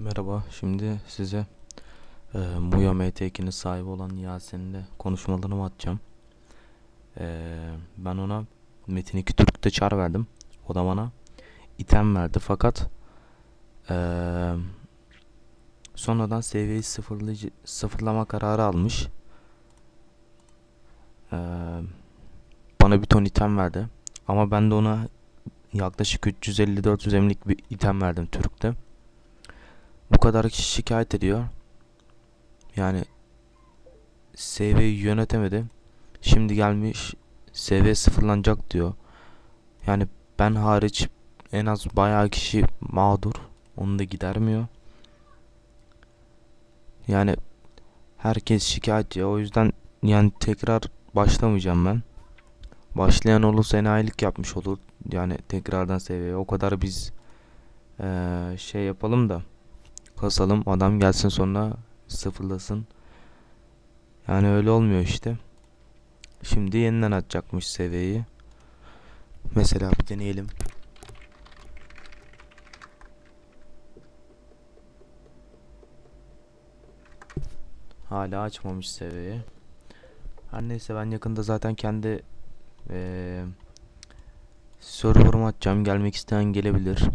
Merhaba, şimdi size e, Muya MT2'nin sahibi olan Yasin'le konuşmalarımı atacağım. E, ben ona Metin 2 Türk'te çar verdim. O da bana item verdi fakat e, sonradan seviyeyi sıfırlama kararı almış. E, bana bir ton item verdi. Ama ben de ona yaklaşık 350-400 emlik bir item verdim Türk'te. Bu kadar kişi şikayet ediyor. Yani SV'yi yönetemedi. Şimdi gelmiş SV sıfırlanacak diyor. Yani ben hariç en az bayağı kişi mağdur. Onu da gidermiyor. Yani herkes şikayetçi. O yüzden yani tekrar başlamayacağım ben. Başlayan olursa enayilik yapmış olur. Yani tekrardan seviyeye. O kadar biz eee, şey yapalım da kasalım. Adam gelsin sonra sıfırlasın. Yani öyle olmuyor işte. Şimdi yeniden atacakmış seviyeyi. Mesela bir deneyelim. Hala açmamış seviyeyi. Her neyse ben yakında zaten kendi eee server'ımı açacağım. Gelmek isteyen gelebilir.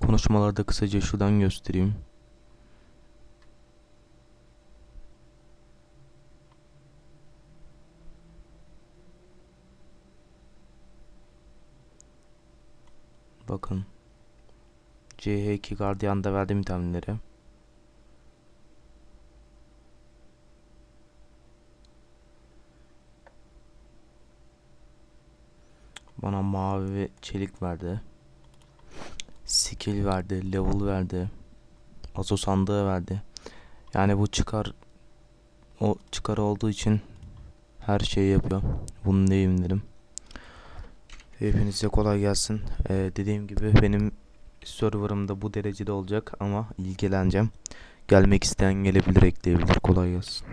Konuşmaları da kısaca şuradan göstereyim. Bakın. CH2 Guardian'da verdim itemleri. Bana mavi ve çelik verdi. Skill verdi, level verdi. Aso sandığı verdi. Yani bu çıkar o çıkar olduğu için her şeyi yapıyor. Bunu neyim derim. Hepinize kolay gelsin. Ee, dediğim gibi benim serverım da bu derecede olacak ama ilgileneceğim. Gelmek isteyen gelebilir ekleyebilir. Kolay gelsin.